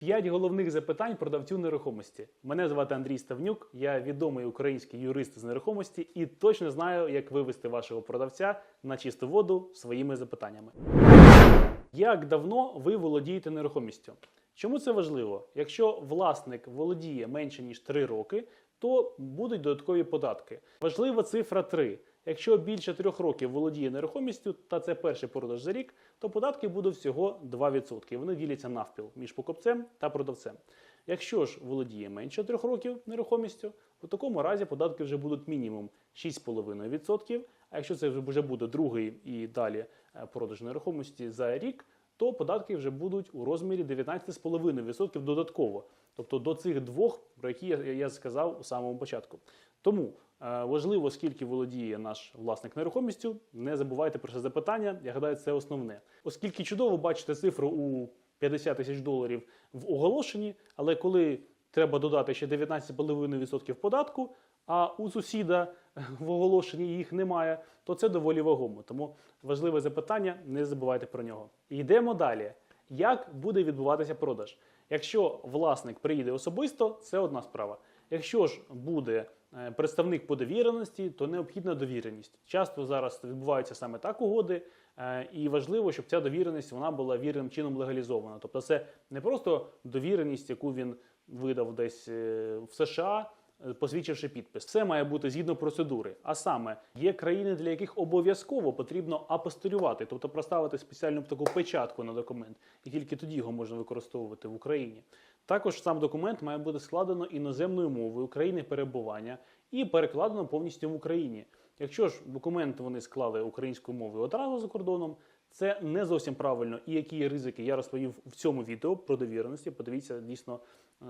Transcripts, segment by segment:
П'ять головних запитань продавцю нерухомості. Мене звати Андрій Ставнюк, я відомий український юрист з нерухомості і точно знаю, як вивести вашого продавця на чисту воду своїми запитаннями. Як давно ви володієте нерухомістю? Чому це важливо? Якщо власник володіє менше ніж 3 роки, то будуть додаткові податки. Важлива цифра 3. Якщо більше 3 років володіє нерухомістю, та це перший продаж за рік, то податки будуть всього 2%. Вони діляться навпіл між покупцем та продавцем. Якщо ж володіє менше 3 років нерухомістю, у такому разі податки вже будуть мінімум 6,5%. А якщо це вже буде другий і далі е, продаж нерухомості за рік, то податки вже будуть у розмірі 19,5% додатково. Тобто до цих двох, про які я, сказав у самому початку. Тому важливо, скільки володіє наш власник нерухомістю. Не забувайте про це запитання. Я гадаю, це основне. Оскільки чудово бачите цифру у 50 тисяч доларів в оголошенні, але коли треба додати ще 19,5% податку, а у сусіда в оголошенні їх немає, то це доволі вагомо. Тому важливе запитання, не забувайте про нього. Йдемо далі. Як буде відбуватися продаж? Якщо власник приїде особисто, це одна справа. Якщо ж буде е, представник по довіреності, то необхідна довіреність. Часто зараз відбуваються саме так угоди, е, і важливо, щоб ця довіреність вона була вірним чином легалізована. Тобто, це не просто довіреність, яку він видав десь е, в США. е, Посвідчивши підпис, це має бути згідно процедури. А саме є країни, для яких обов'язково потрібно апостилювати, тобто проставити спеціальну таку печатку на документ, і тільки тоді його можна використовувати в Україні. Також сам документ має бути складено іноземною мовою країни перебування і перекладено повністю в Україні. Якщо ж документ вони склали українською мовою одразу за кордоном, це не зовсім правильно. І які ризики, я розповів в цьому відео про довіреності. Подивіться, дійсно е,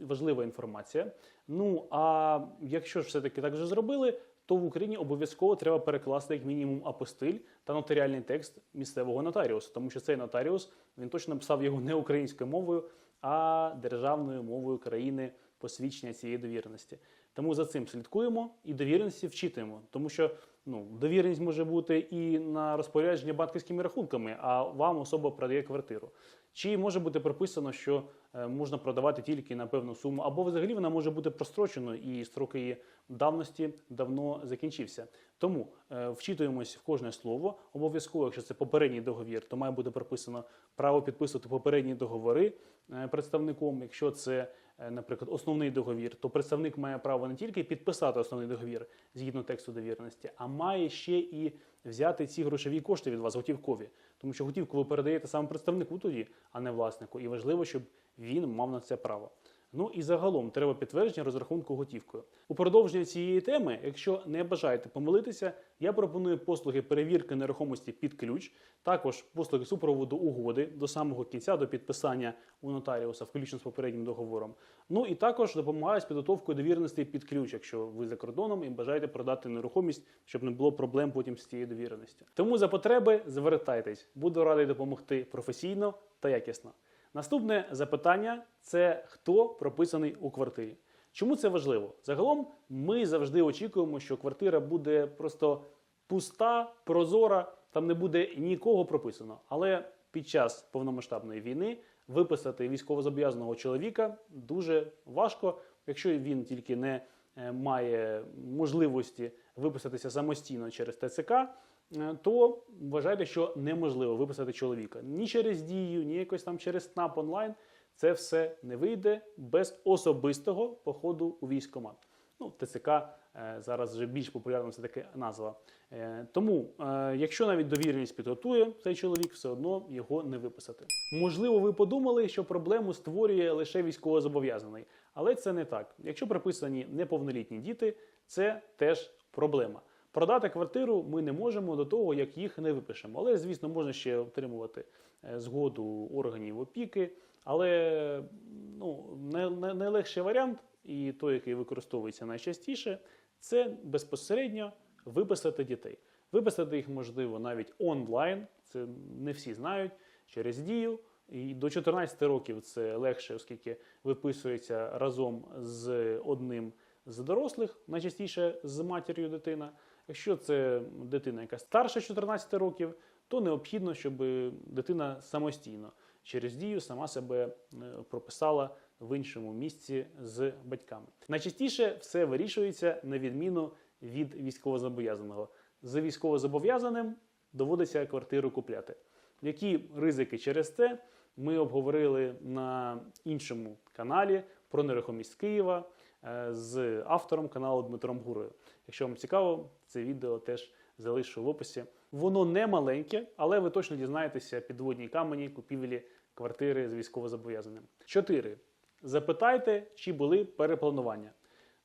важлива інформація. Ну а якщо ж все-таки так же зробили, то в Україні обов'язково треба перекласти як мінімум апостиль та нотаріальний текст місцевого нотаріуса, тому що цей нотаріус він точно написав його не українською мовою, а державною мовою країни посвідчення цієї довіреності. Тому за цим слідкуємо і довіреності вчитуємо, тому що ну, довіреність може бути і на розпорядження банківськими рахунками, а вам особа продає квартиру. Чи може бути прописано, що е, можна продавати тільки на певну суму, або взагалі вона може бути простроченою і строк її давності давно закінчився. Тому е, вчитуємось в кожне слово. Обов'язково, якщо це попередній договір, то має бути прописано право підписувати попередні договори е, представником. Якщо це, наприклад, основний договір, то представник має право не тільки підписати основний договір згідно тексту довіреності, а має ще і взяти ці грошові кошти від вас готівкові. Тому що готівку ви передаєте саме представнику тоді, а не власнику. І важливо, щоб він мав на це право. Ну і загалом треба підтвердження розрахунку готівкою. У продовження цієї теми, якщо не бажаєте помилитися, я пропоную послуги перевірки нерухомості під ключ, також послуги супроводу угоди до самого кінця, до підписання у нотаріуса, включно з попереднім договором. Ну і також допомагаю з підготовкою довіреності під ключ, якщо ви за кордоном і бажаєте продати нерухомість, щоб не було проблем потім з цією довіреністю. Тому за потреби звертайтесь, буду радий допомогти професійно та якісно. Наступне запитання це хто прописаний у квартирі. Чому це важливо? Загалом ми завжди очікуємо, що квартира буде просто пуста, прозора, там не буде нікого прописано. Але під час повномасштабної війни виписати військовозобов'язаного чоловіка дуже важко, якщо він тільки не е, має можливості виписатися самостійно через ТЦК. Е, То вважайте, що неможливо виписати чоловіка ні через дію, ні якось там через СНАП онлайн. Це все не вийде без особистого походу у військкомат. Ну, ТЦК е, зараз вже більш популярна це така назва. Е, тому, якщо навіть довіреність підготує цей чоловік, все одно його не виписати. Можливо, ви подумали, що проблему створює лише військовозобов'язаний, але це не так. Якщо приписані неповнолітні діти, це теж проблема. Продати квартиру ми не можемо до того, як їх не випишемо. Але, звісно, можна ще отримувати е, згоду органів опіки. Але ну, най- най- найлегший варіант, і той, який використовується найчастіше, це безпосередньо виписати дітей. Виписати їх можливо навіть онлайн, це не всі знають, через дію. І до 14 років це легше, оскільки виписується разом з одним з дорослих, найчастіше з матір'ю дитина. Якщо це дитина, яка старша 14 років, то необхідно, щоб дитина самостійно через дію сама себе е, прописала в іншому місці з батьками. Найчастіше все вирішується на відміну від військовозобов'язаного. За військовозобов'язаним доводиться квартиру купляти. Які ризики через це ми обговорили на іншому каналі про нерухомість Києва з автором каналу Дмитром Гурою. Якщо вам цікаво, це відео теж залишу в описі. Воно не маленьке, але ви точно дізнаєтеся підводні камені купівлі квартири з військовозобов'язаним. 4. Запитайте, чи були перепланування.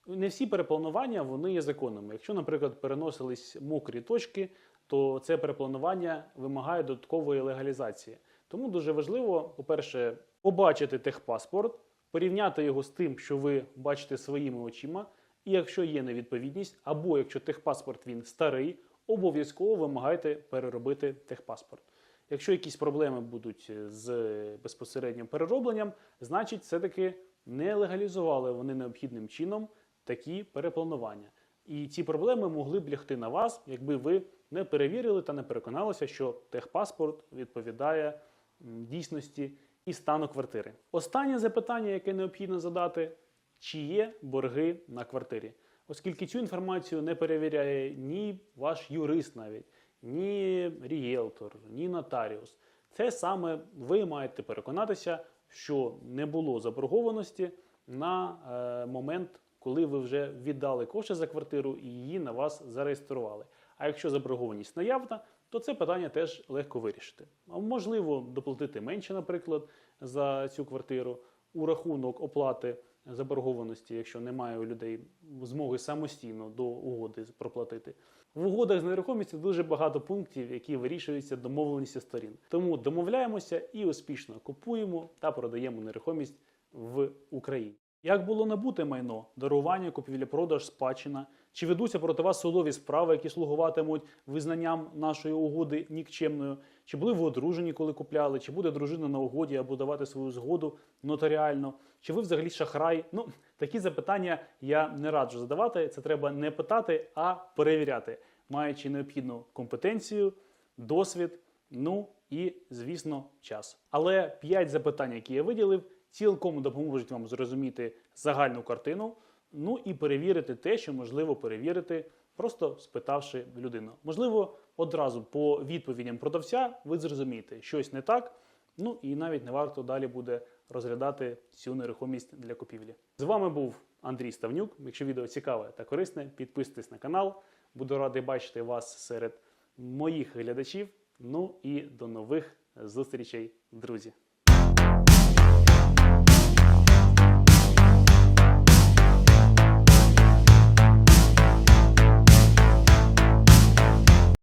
Не всі перепланування вони є законними. Якщо, наприклад, переносились мокрі точки, то це перепланування вимагає додаткової легалізації. Тому дуже важливо, по-перше, побачити техпаспорт, порівняти його з тим, що ви бачите своїми очима. І якщо є невідповідність, або якщо техпаспорт він старий, обов'язково вимагайте переробити техпаспорт. Якщо якісь проблеми будуть з безпосереднім переробленням, значить, все-таки не легалізували вони необхідним чином такі перепланування. І ці проблеми могли б лягти на вас, якби ви не перевірили та не переконалися, що техпаспорт відповідає дійсності і стану квартири. Останнє запитання, яке необхідно задати, чи є борги на квартирі, оскільки цю інформацію не перевіряє ні ваш юрист навіть, ні рієлтор, ні нотаріус. Це саме ви маєте переконатися, що не було заборгованості на е, момент, коли ви вже віддали кошти за квартиру і її на вас зареєстрували. А якщо заборгованість наявна, то це питання теж легко вирішити. Можливо, доплатити менше, наприклад, за цю квартиру у рахунок оплати заборгованості, якщо немає у людей змоги самостійно до угоди проплатити. В угодах з нерухомістю дуже багато пунктів, які вирішуються домовленістю сторін. Тому домовляємося і успішно купуємо та продаємо нерухомість в Україні. Як було набуте майно, дарування, купівля-продаж, спадщина? Чи ведуться проти вас судові справи, які слугуватимуть визнанням нашої угоди нікчемною? Чи були ви одружені, коли купляли? Чи буде дружина на угоді або давати свою згоду нотаріально? Чи ви взагалі шахрай? Ну, такі запитання я не раджу задавати. Це треба не питати, а перевіряти, маючи необхідну компетенцію, досвід, ну і, звісно, час. Але п'ять запитань, які я виділив, цілком допоможуть вам зрозуміти загальну картину, ну і перевірити те, що можливо перевірити, просто спитавши людину. Можливо, одразу по відповідям продавця ви зрозумієте, щось не так. Ну і навіть не варто далі буде розглядати цю нерухомість для купівлі. З вами був Андрій Ставнюк. Якщо відео цікаве та корисне, підписуйтесь на канал. Буду радий бачити вас серед моїх глядачів. Ну і до нових зустрічей, друзі!